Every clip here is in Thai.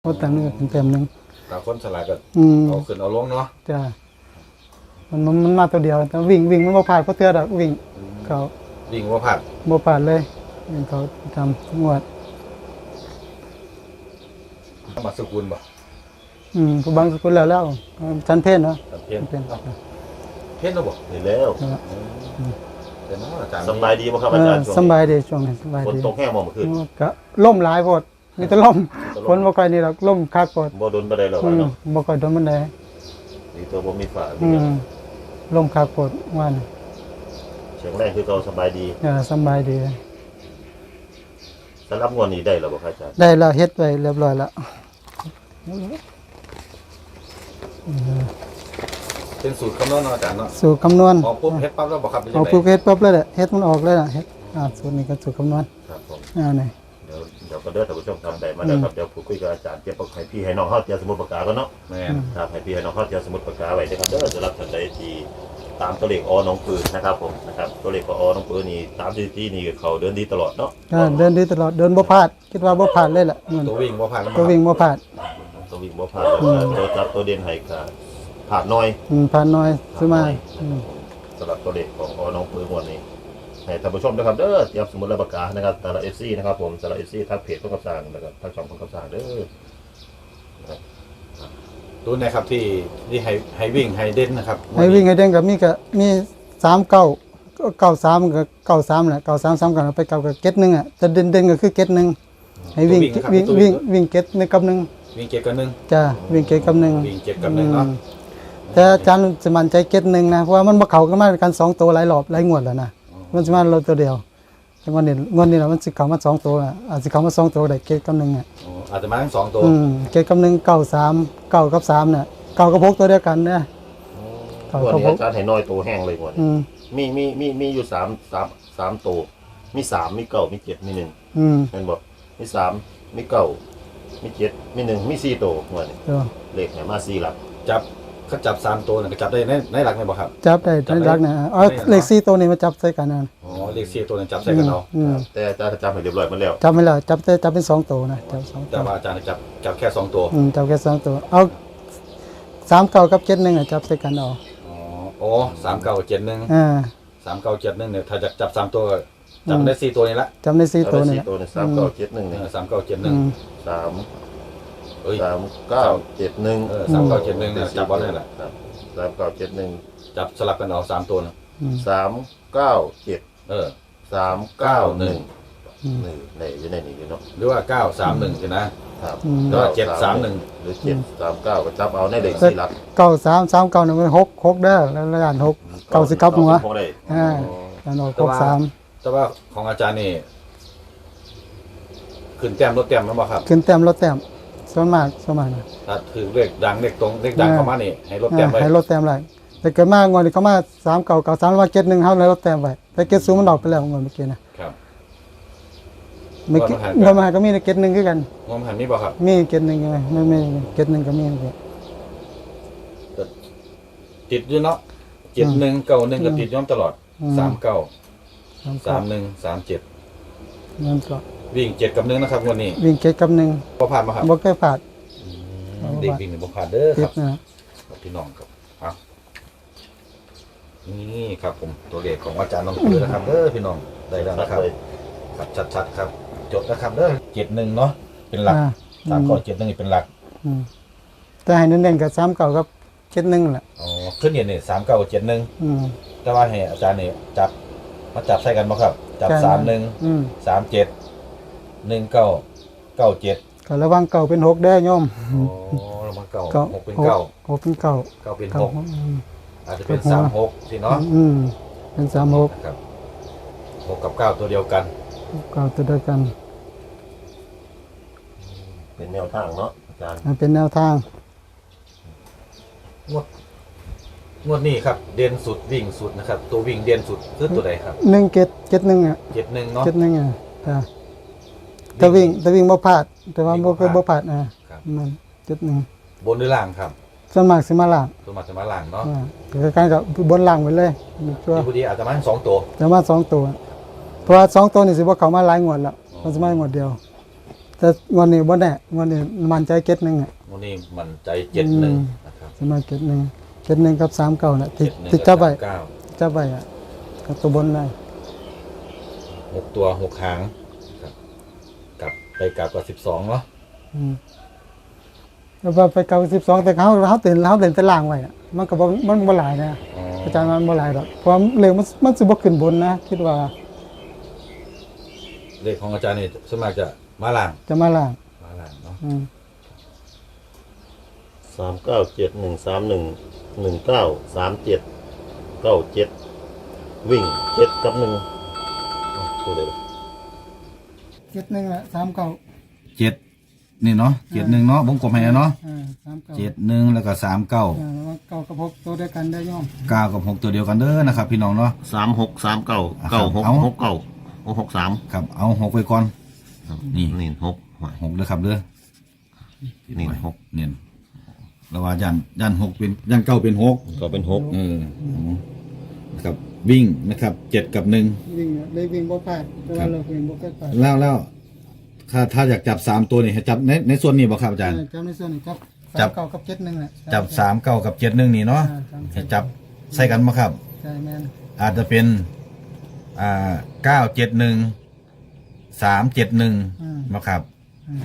เพราะแต้มหนึงก็ขึ้นแต้มหนึงบางคนฉลาดก็อืม เอาขึ้นเอาลงเนาะจ้ะมันมันมันมาตัวเดียวแต่วิ่งวิ่งมันบ่ผ่านเพราะเทื่อดอกวิ่ง เขาวิ่งว่าผัดบ่ผ่านเลยวิ่งเขาทำงวด มาสกุลบ่อืมผู้บางสกุลแล้วแล้วชันเพศเนาะตัดเพี้ยนเป็นเอ้าเพี้ยนแล้วบ่นี่แล้วเดี๋ยวเนาะอาจารย์สำบายดีบ่ครับเออาอจารย์ช่วงสำนี้บายดีช่วงนี้สบายฝนดีตกแห้งบ่เมื่อคืนก็ล่มหลายโพดมีแต่ล่ม ฝนบ่ค่อยนี่หรอกล่มคักโพดบ่โดนบ่ได้แล้วอืมเนาะบ่ค่อยโดนมันได้ดีตัวบ่มีฝาอืมล่มคักโพดว่านะเสียงแรงคือเขาสบายดีเออสำบายดี สำหรับงวดนี้ได้แล้วบ่ครับอาจารย์ได้แล้วเฮ็ดไว้เรียบร้อยแล้วเป็นสูตรคำนวณเนาะอาจารย์เนาะสูตรคำนวณพอปุ๊บเฮ็ดปั๊บแล้วบ่ครับเป็นจัเอางไดปุ๊บเฮ็ดปั๊บเลยแหละเฮ็ดมันออกเลยล่ะเฮ็ดอ่าสูตรนี้ก็สูตรคำนวณครับผม อ่านี่ เดี๋ยวเดี๋ยวก็เด้อท่านผู้ชมครับได้มาแล้วครับเดี๋ยวพูดคุยกับอาจารย์เตรียมปากให้พี่ให้น้องเฮาเตรียมสมุดปากกาก่อนเนาะแม่นครับให้พี่ให้น้องเฮาเตรียมสมุดปากกาไว้เด้อครับเด้อสำหรับท่านใดที่ตามตัวเลขอน้องปืนนะครับผมนะครับตัวเลขของอน้องปืนนี่ตามที่ที่นี่เขาเดินดีตลอดเนาะอ่าเดินดีตลอดเดินบ่พลาดคิดว่าบ่พลาดเลยล่ะมันตัววิ่งบ่ผ่านแล้วตัววิ่งบ่พลาดตัววิ่งบ่ผ่านแล้วก็ตัวจับตัวเด่นให้ก็ผ่านน้อยอืมผ่านน้อยซื้อมาอืม สำหรับตัวเลขของอน้องปืนงวดนี้ ให้ท่านผู้ชมนะครับเด้อเตรียมสมุดและปากกานะครับแต่ละ FC นะครับผมแต่ละ FC ทักเพจของกับสร้างแล้วก็ทักช่องของกับสร้างเด้อตัวไหนครับที่ที่ให้ให้วิ่งให้เด่นนะครับให้วิ่งให้เด้งก็มีก็มี3 9 93ก็93แหละ93 3กันไปเก้าก็เก็ตหนึงอะแต่เด่นๆก็คือเก็ตหนึงให้วิ่งวิ่งวิ่งวิ่งเก็ตในกับหนึงวิ่งเจ็ดกับหนึ่งจ้าวิ่งเก็ตกับหนึงวิ่งเจ็ดกับหนึ่งเนาะอืมแต่อาจารย์จะมั่นใจเก็ตหนึงนะเพราะว่ามันบ่เข้ากันมาด้วยกันสองตัวหลายรอบหลายงวดแล้วนะ มันสิมาเราตัวเดียวแต่วันนี้วันนี้เรามันสิเข้ามาสองตัวอะอาจสิเข้ามาสองตัวได้เกตกับหนึ่งอะอ๋ออาจจะมาทั้งสองตัวอืมเกตกับหนึ่งเก้าสามเก้ากับสามเนี่ยเก้ากับหกตัวเดียวกันเนี่ยเก้างวดกับนี้หกอาจารย์ให้น้อยตัวแห้งเลยงวดนี้อืมมีมีมีมีอยู่สามสามสามตัว มีสามมีเก้ามีเจ็ดมีหนึ่งอืมเห็นบอกมีสามมีเก้ามีเจ็ดมีหนึ่งมีสี่ตัวงวดนี้เดี๋ยวเลขเนี่ยมาสี่หลัก จับ เขาจับสามตัวเนี่ยก็จับได้ในในหลักไหมบ่ครับ จับได้จับในได้รักเนี่ยเอาได้เหรอ เลขสี่ตัวนี้มาจับใส่กันนะอ๋อเลขสี่ตัวเนี่ยจับใส่กันเอาอืมแต่อาจารย์จำให้เรียบร้อยหมาแล้ว จับไม่แล้วจับแต่จับเป็นสองตัวนะจับสองตัแต่วว่าอาจารย์จับจับแค่สองตัวอืมจับแค่สองตัว เอาสามเก้ากับเจ็ดหนึ่งอะจับใส่กันเอาอ๋อโอ้สามเก้าเจ็ดหนึ่งอ่าสามเก้าเจ็ดหนึ่งเนี่ยถ้าจะจับสามตัวก็จับได้สี่ตัวนี่ละจับในสี่เอาตัวได้นี่สี่แหละ ตัวเนี่ยสามเก้าเจ็ดหนึ่งเนี่ยสามเก้าเจ็ดหนึ่อืงมสามเอ้ย สามเก้าเจ็ดหนึ่งเออสามเก้าเจ็ดหนึ่งเนี่ยจับว่าได้แหละครับสามเก้าเจ็ดหนึ่งจับสลับกันเอาสามตัวนะอืมสามเก้าเจ็ดเออ สามเก้าหนึ่งอืม นี่ในอยู่ในนี้อยู่เนาะหรือว่าเก้าสามหนึ่งใช่นะครับอืมก็เจ็ดสามหนึ่ง หรือเจ็ดสามเก้าก็จับเอาในเลขสี่หลักเก้าสามสามเก้าหนึ่งหกหกเด้อแล้วระยะหกเก้าสิบเก้าหัวเก้าสิบหกได้อ่าอ๋ออันออกหกสามแต่ว่าของอาจารย์นี่ ขึ้นแต้มลดแต้มมั้งบ่ครับ ขึ้นแต้มลดแต้ม ส่วนมากส่วนมากนะถ้าถือเลขดังเลขตรงเลขดังเข้ามานี่ให้ลดแต้มไว้อ่าให้ลดแต้มไรแต่เกิดมากงวดนี้เขามาสามเก่าเก่าสามแล้วมาเก็ตหนึ่งเขาเลยลดแต้มไว้แต่เก็ตสูงมันออกไปแล้วงวดเมื่อกี้นะครับ เมื่อกี้งวดงมหาวดมาก็มีเก็ตหนึ่งคือกัน งมหันนี่บ่ครับมีเก็ตหนึ่งไงไม่ไม่เก็ตหนึ่งก็มีเหมือนกัน ติดอยู่เนาะเจ็ดหนึ่งเก้าหนึ่งก็ติดย้อมตลอดอืม สามเก้าสามสามหนึ่งสามเจ็ดนั่นก็ วิ่งเจ็ดกับหนึ่งนะครับวันนี้วิ่งเก็ตกับหนึ่งพอผ่านมาครับบ่เคยผ่านเด็กวิ่งในบ่ผ่านเด้อติคดรับ นะพี่น้องครับเอานี่ครับผมตัวเลขของอาจารย์น้องคือนะครับเด้อพี่น้องได้แล้วนะครับเลยครับชัดๆครับจดนะครับเด้อเจ็ดหนึ่งเนาะเป็นหลักอ่าสามข้อเจ็ดหนึ่งเป็นหลักอืมแต่ให้เน้นๆกับสามเก่ากับเก็ตหนึ่งแหละอ๋อขึ้นเนี่ยเนี่ยสามเก้าเจ็ดหนึ่งอืมแต่ว่าให้อาจารย์เนี่ยจับมาจับใส่กันบ่ครับ จับใช่สามหนึ่งอืมสามเจ็ด หนึ่งเก้าเก้าเจ็ดก็ระวังเก่าเป็นหกได้อโยมโอ้แล้วมันเก้าเก้าหกเป็นเก้าหกเป็นเก่าเก้าเป็นเก่าหกอืมอาจจะเป็นครับสามหกสิเนาะอืมเป็นสามหกนะครับหกกับเก้าตัวเดียวกันเก่าตัวเดียวกัน เป็นแนวทางเนาะอาจารย์มันเป็นแนวทางงวดงวดนี้ครับ เด่นสุดวิ่งสุดนะครับ ตัววิ่งเด่นสุดคือตัวใดครับหนึ่งเก็ดเก็ดหนึ่งอะเจ็ดหนึ่งเนาะเก็ดหนึ่งอะ จ้ะแต่วิ่งแต่วิ่งบ่พลาด แต่ว่าบ่เคยบ่พลาดอะครับมันเก็ดหนึ่งบนหรือล่างครับส่วนมากสิมาล่างตัวมาจะมาล่างเนาะอ่าคือการกับบนล่างไปเลยมีตัวที่พอดีอาจจะมาทั้งสองตัว แต่ว่าสองตัว เพราะว่าสองตัวนี่สิบ่เข้ามาหลายงวดแล้วมันสิมางวดเดียวแต่วันนี้บ่แน่วันนี้มันใจเก็ตหนึงอะ วันนี้มันใจเจ็ดหนึ่งอืม นะครับสมาเก็ตหนึงเก็ตหนึงกับ3เก่าน่ะที่เจ็ดหนึ่งที่จับไว้กับเก้าจับไว้อะกับตัวบนได้หกตัวหกหางครับกลับ ไปกลับกับสิบสองเนาะอืมแล้วว่าไปเก่า12แต่เขาเขาตื่นเขาเดินแต่ล่างไว้อะมันก็บ่มันบ่หลายนะอ๋ออาจารย์มันบ่หลายดอกเพราะว่าเร็วมันมันสิบ่ขึ้นบนนะคิดว่าเลขของอาจารย์นี่สวนมัครจะมาล่างจะมาล่างมาล่างเนาะอืมสามเก้าเจ็ดหนึ่งสามหนึ่งหนึ่งเก้าสามเจ็ดเก้าเจ็ดวิ่งเจ็ดกับหนึ่งอ้าวพูดเลย เจ็ดหนึ่งละสามเก้าเจ็ดนี่เนาะเจ็ดหนึ่งเนาะวงกลมให้เนาะอ่าสามเก้าเจ็ดหนึ่งแล้วก็สามเก้าอ่าแล้วเก้ากับหกตัวเดียวกันได้ย่อมเก้ากับหกตัวเดียวกันเด้อนะครับ พี่น้องเนาะ สามหกสามเก้าเก้าหกเอา หกเก้าหกหกสามครับเอาหกไปก่อน นี่ นี่หกหกเด้อครับเด้อนี่หกเนี่ยแล้วว่ายันยันหกเป็นยันเก้าเป็นหกก็เป็นหกเออนะครับ วิ่งนะครับเจ็ดกับหนึ่งวิ่งเลยวิ่งบ่พลาดแต่ครัว่าบเราวิ่งบ่เคยพลาดแล้วแล้วถ้าถ้าอยากจับสามตัวนี่ให้จับในในส่วนนี้บ่ครับอาจารย์เออจำในส่วนนี้ครับจัสาบมเก้ากับเจ็ดหนึ่งแหละจับสามเก้ากับเจ็ดหนึ่งนี่เนาะอ่าสามให้จับใส่กันบ่ครับ ใช่แม่นอาจจะเป็นอ่าเก้าเจ็ดหนึ่งสามเจ็ดหนึ่งอืมนะครับ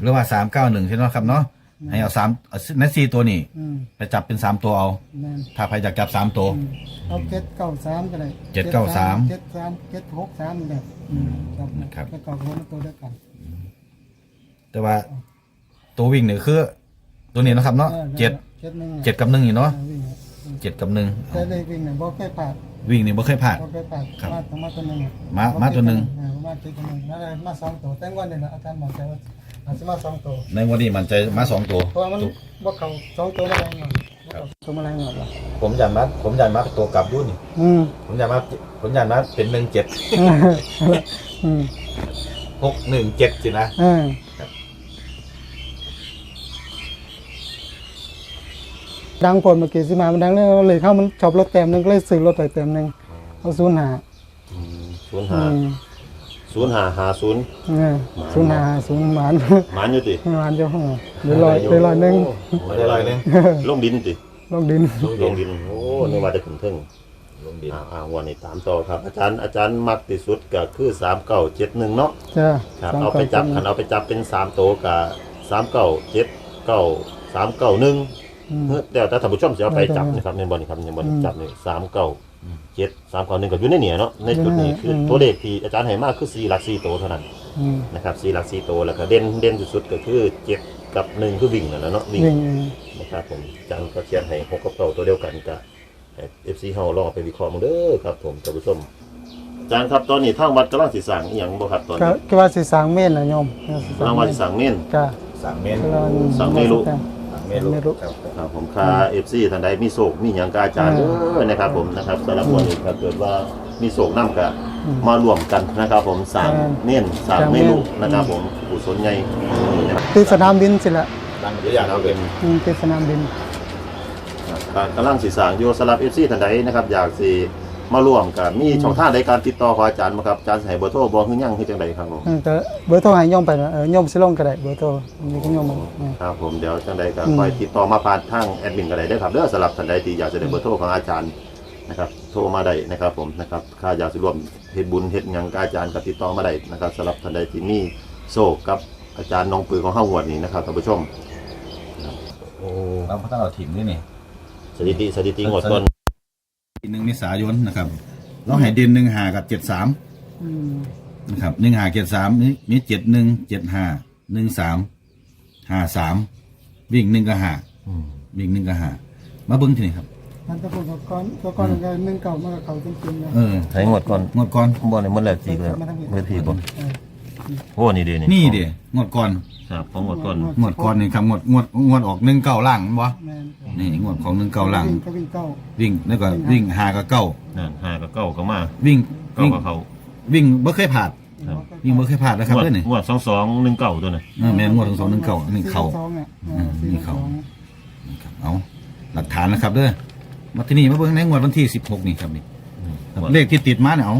หรือว่าสามเก้าหนึ่งใช่ไหมครับเนาะ ให้เอาสามเอาในสี่ตัวนี่อืมไปจับเป็นสามตัวเอา แม่นถ้าใครอยากจับสามตัว อืมเอาเจ็ดเก้าสามก็ได้เจ็ดเก้าสามเจ็ดสามเจ็ดหกสามนี่แหละอืมครับนะครับ แล้วก็หกตัวเดียวกัน แต่ว่าตัววิ่งเนี่ยคือ ตัวนี้นะครับเนาะออเจ็ดเจ็ดหนึ่งเจ็ดกับหนึ่งอยู่เนาะอ่าวิ่งเนี่ยเจ็ดกับหนึ่งแต่เลยวิ่งเนี่ยบ่เคยพลาดวิ่งนี่บ่เคยพลาดบ่เคยพลาดครับมาต้องมาตัวหนึงอะมามาตัวหนึ่งเออมาตัวหนึงมาได้มาสองตัวแต่งวันนี้นะอาจารย์บอกใจว่า อาจจะมาสองตัวในวันนี้มันใจมาสองตัวเพราะว่ามันบ่เข้าสองตัวมาแรงหน่อยบ่เข้าตัวมาแรงหน่อยหรอกผมยันมาผมยันมาตัวกลับยุ่นอืมผมยันมาผมยันมาเป็นหนึ่งเจ็ดอืมหกหนึ่งเจ็ดสินะเออดังผลเมื่อกี้สิมามันดังเลยเลยเข้ามันชอบรถเต็มหนึงก็เลยซื้อรถไปเต็มหนึงเอาศูนย์หา ศูนย์อืหาม ศูนย์หาหาศูนย์เออศูนย์หาศูนย์หมานหมันอยู่ติหมานเจ้าห้องเดี๋ยวลอยเดี๋ยวลอยหนึงไม่ได้ลอยหนึงลงดินติลงดินลงดินโอ้นึกว่าจะขึ้นเทึ่งลงดินอ่าอ่าวันนี้ตามต่อครับ อาจารย์อาจารย์มักที่สุดก็คือสามเก้าเจ็ดหนึ่งเนาะจ้าครับสมเอาไปจับก้คันเอาไปจับเป็นสามโตวกับสามเก้าเจ็ดเก้าสามเก้าหนึ่งอืมเดี๋ยวแต่ท่านผู้ชมจะเอาไปจับได้นะครับในบอลนี่ครับในบอลอืมจับนี่สามเก้า เจ็ดสามเก้าหนึ่งก็อยู่ในเนี่ยเนาะในจุดนี้อยู่ในคืออมตัวเลขที่อาจารย์ให้มากคือสี่หลักสี่โตวเท่านั้นอืมนะครับสี่หลักสี่โตวแล้วก็เด่นเด่นสุดๆก็คือเจ็ดกับหนึ่งคือวิ่งนั่นแหละเนาะวิ่งวิ่งเองนะครับผมอาจารย์ก็เขียนให้หกกับเก้าตัวเดียวกันกับเอฟซีเฮาลองเอาไปวิเคราะห์มึงเด้อครับผมท่านผู้ชมอาจารย์ครับตอนนี้ทางวัดกำลังสิสั่งอีหยังบ่ครับตอนก็นี้ก็ว่าสิสร้างเม่นน่ะโยมกำลังว่าสิสั่งเน้นก็สามเมตรกำลังสั่งไม่รู้สา มเมตรไม่รู้ครับครับผมค่าเอฟซีท่านใดมีโศกมีหยังกับอาจารย์เด้อนะครับผมนะครับสำหรับวันนี้ถ้าเกิดว่ามีโศกนํกะอืมมารวมกันนะครับผมสามใช่เน้นสามสามเมเน้นนูนะครับผมกุศลใหญ่นะครับที่สนามบินสิละดังตัวอย่างเราเป็นอืมที่สนามบินการกำลังสิสร้างอยู่สำหรับเอฟซีท่านใดนะครับอยากสิ มาร่วมกันมีช่องทางในการติดต่อของอาจารย์บ่ครับอาจารย์สิให้เบอร์โทรบ่คือหยังคือจังไดครับผมเออก็เบอร์โทรให้โยมไปนะเออโยมสิลงก็ได้เบอร์โทรมีก็โยมมาเออครับผมเดี๋ยวจังใดก็อืม คอยติดต่อมาผ่านทางแอดมินก็ได้เด้อครับเด้อสำหรับท่านใดที่อยากจะได้เบอร์โทรของอาจารย์นะครับโทรมาได้นะครับผมนะครับถ้าอยากจะร่วมเฮ็ดบุญเฮ็ดหยังกับอาจารย์ก็ติดต่อมาได้นะครับสำหรับท่านใดที่มีโศกกับอาจารย์น้องปือของเฮาหวดนี้นะครับท่านผู้ชมโอ้เราพัฒนาเราถิ่มด้วยนี่ สถิติสถิติงวดก่อน หนึ่งเมษายนนะครับเราให้เด่นหนึ่งหากับเจ็ดสามอืมนะครับหนึ่งหาเจ็ดสามนี่มีเจ็ดหนึ่งเจ็ดห้าหนึ่งสามห้าสามวิ่งหนึ่งกับห้าวิ่งหนึ่งกับห้ามาเบิ้งทีนี่ครับมันจะพูดกับก้อนตัวก้อนก็นึ่งเก่ามากับเขาจริงๆนะเออให้งวดก่อนงวดก่อนบ่นี่มันแล้วทีเลยมาทางนี้เมื่อทีบ่เออ โอ้นี่เด้นี่นี่เดีงวดก่อนครับของงวดก่อนงวดก่อนนี่ครับงวดงวดงวดออกหนึ่งเก้าล่างบ่แม่นนี่งวดของหนึ่งเก้าล่าง วิ่งก็วิ่งเก้าวิ่งแล้วก็วิ่งหากับเก้านั่นห้ากับเก้าก็มาวิ่งเก้าวิ่งกับเขา วิ่งบ่เคยผ่านครับ วิ่งบ่เคยผ่านนะครับงวดเด้อนี่งวด22 19ตัวน่ะเออแม่นงวดของสองหนึ่งเก้าหนึ่งเข่าสี่สองเนี่ยเอออืมสี่นี่เขาสองครับเอาหลักฐานนะครับเด้อมาที่นี่มาเบิ่งในงวดวันที่สิบหกนี่ครับนี่ครับงวดเลขที่ติดมาเนี่ยเอา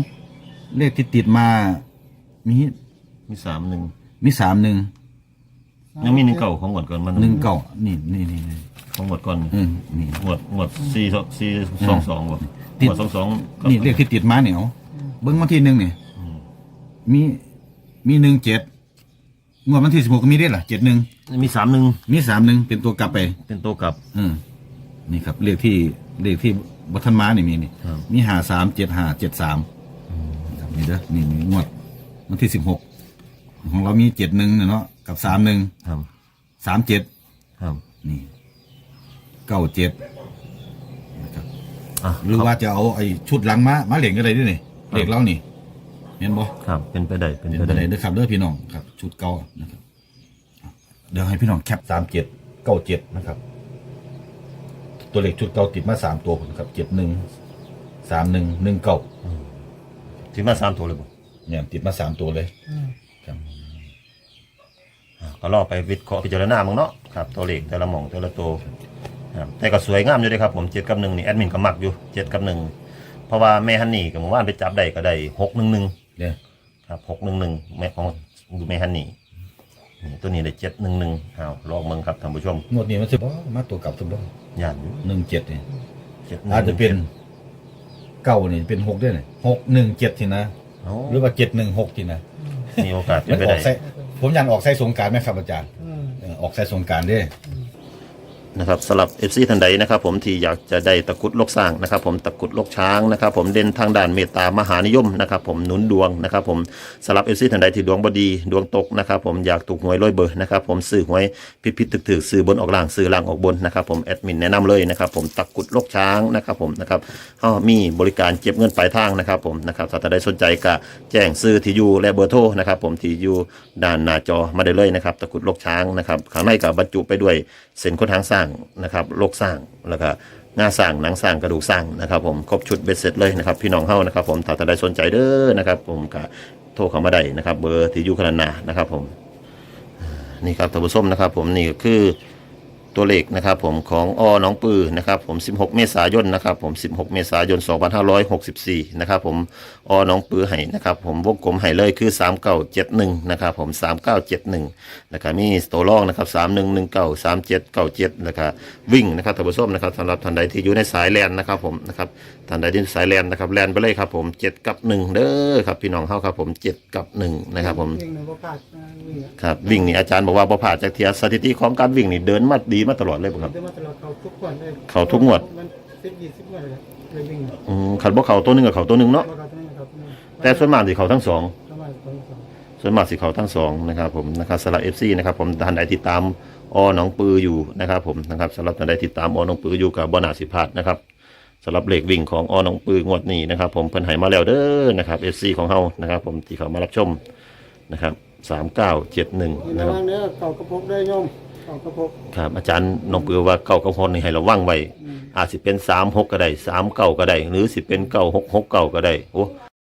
เลขที่ติดมา มี มีสามหนึ่งมีสามหนึ่งยังมีหนึ่งเก่าของหมดก่อนมันหนึ่งเก้านี่นี่นี่นี่ของหมดก่อนอืมนี่ หมดหมดสี่สองสี่สองสองบ่ติด หมดสองสองกับนี่เลขที่ติดมาเนี่ยเอาเบิ้งวันที่หนึ่งนี่มีมีหนึ่งเจ็ดงวดวันที่สิบหกก็มีได้หรอเจ็ดหนึ่งมีสามหนึ่งมีสามหนึ่งเป็นตัวกลับไป เป็นตัวกลับอืมนี่ครับเลขที่เลขที่บัทันมานี่มีนี่ครับ มีหาสามเจ็ดหาเจ็ดสามครับนี่เด้อนี่นี่งวดวันที่สิบหก ของเรามีเจ็ดหนึ่งเนาะกับสามหนึ่งครับสามเจ็ดครับนี่เก้าเจ็ดนะครับอะหรือว่าจะเอาไอ้ชุดหลังมามาเหล่งกันเลยด้วยนี่เหล็กเรานี่เห็นบ่ครับ เป็นไปได้เป็นเป็นไปไปได้ได้เด้อครับเด้อพี่น้องครับ ชุดเก่านะครับเดี๋ยวให้พี่น้องแคปสามเจ็ดเก้าเจ็ดนะครับ ตัวเลขชุดเก่าติดมาสามตัวผมครับเจ็ดหนึ่งสามหนึ่งหนึ่งเก้าถึงมาสามตัวเลยบ่เนี่ยติดมาสามตัวเลยอืม ครับอะก็รอไปวิเคราะห์พิจารณามึงเนาะครับตัวเลขแต่ละหม่องแต่ละตัวครับแต่ก็สวยงามอยู่เลยครับผมเจ็ดกับหนึ่งนี่แอดมินก็มักอยู่เจ็ดกับหนึ่งเพราะว่าแม่ฮันนี่กับเมื่อวานไปจับได้ก็ได้หกหนึ่งหนึ่งเดี๋ยวครับหกหนึ่งหนึ่งแม่ของแม่ฮันนี่นี่ตัวนี้ได้เจ็ดหนึ่งหนึ่งอ้าวลองเมืองครับท่านผู้ชมงวดนี้มันจะบ่มาตัวกลับตัวบ่ย่านอยู่หนึ่งเจ็ดนี่เจ็ดอาจจะเป็นเก้านี่เป็นหกด้วยนี่หกหนึ่งเจ็ดทีนะ โอ้หรือว่าเจ็ดหนึ่งหกทีนะ มีโอกาสเป็มันนไปออได้ กใส่ผมยันออกใส่สงกรารไหมครับอาจารย์อืมเออออกใส่สงกรารด้วย นะครับสำหรับ FC ท่านใดนะครับ ผมที่อยากจะได้ตะกุดลกสร้างนะครับ ผมตะกุดลกช้างนะครับ ผมเด่นทางด้านเมตตามหานิยมนะครับ ผมหนุนดวงนะครับ ผมสำหรับ FC ท่านใดที่ดวงบดีดวงตกนะครับ ผมอยากถูกหวยร้อยเบอร์นะครับ ผมซื้อหวยพิพิธถึกถึกซื้อบนออกล่างซื้อล่างออกบนนะครับ ผมแอดมินแนะนำเลยนะครับ ผมตะกุดลกช้างนะครับ ผมนะครับเขามีบริการเก็บเงินปลายทางนะครับ ผมนะครับถ้าท่านใดสนใจก็แจ้งซื้อที่อยู่และเบอร์โทรนะครับ ผมที่อยู่ด้านหน้าจอมาได้เลยนะครับ ตะกุดลกช้างนะครับข้างในก็บรรจุไปด้วยเส้นค้นทางสร้างนะครับโลกสร้างแล้วก็งาสร้างหนังสร้างกระดูกสร้างนะครับ ผมครบชุดเบ็ดเสร็จเลยนะครับพี่น้องเฮานะครับผมถ้าท่านใดสนใจเด้อนะครับ ผมก็โทรเข้ามาได้นะครับ เบอร์ที่อยู่ขนาดหนานะครับ ผมนี่ครับท่านผู้ชมนะครับ ผมนี่ก็คือ ตัวเลขนะครับผมของอน้องปือนะครับผม 16 เมษายนนะครับผม 16 เมษายน 2564 นะครับผมอน้องปือให้นะครับผมวงกลมให้เลยคือ 3971 นะครับผม 3971แล้วก็มีสโตรองนะครับสามหนึ่งหนึ่งเก้าสามเจ็ดเก้าเจ็ดแล้วก็วิ่งนะครับท่านผู้ชมนะครับสำหรับท่านใดที่อยู่ในสายแลนนะครับผมนะครับท่านใดที่สายแลนนะครับแลนไปเลยครับผมเจ็ดกับหนึ่งเด้อครับพี่น้องเข้าครับผมเจ็ดกับหนึ่งนะครับผมวิ่งหนึ่งบ่พลาดนะวิ่งอะครับวิ่งนี่อาจารย์บอกว่าพอผ่านจากเทียสถิติของการวิ่งนี่เดินมาดีมาตลอดเลยบ่ครับได้มาตลอดเขาทุกคนเลยเขาทุกงวด มันสิบยี่สิบงวดเลยเลยวิ่งอืมขันบ่เขาตัวหนึงกับเขาตัวหนึงเนาะบ่เขาตัวนี้ครับแต่ส่วนมากสิเขาทั้งสอง ประมาณสองสอง ส่วนมากสิเขาทั้งสองนะครับผมนะครับสำหรับเอฟซีนะครับผมท่านใดติดตามอหนองปืออยู่นะครับผมนะครับสำหรับท่านใดติดตามอหนองปืออยู่กับบอนาสิพาดนะครับสำหรับเลขวิ่งของอหนองปืองวดนี้นะครับ ผมเพิ่นให้มาแล้วเด้อนะครับเอฟซีของเฮานะครับ ผมที่เขามารับชมนะครับสามเก้าเจ็ดหนึ่งนี่นะระครับวังเนื้อเก่ากระพกได้โยม เก่ากระพกครับอาจารย์หนองปือว่าเก้ากับฮอนนี่ให้ระวังไว้อาจสิเป็นสามหกก็ได้สามเก้าก็ได้ หรือสิเป็นเก้าหกหกเก้าก็ได้โอ้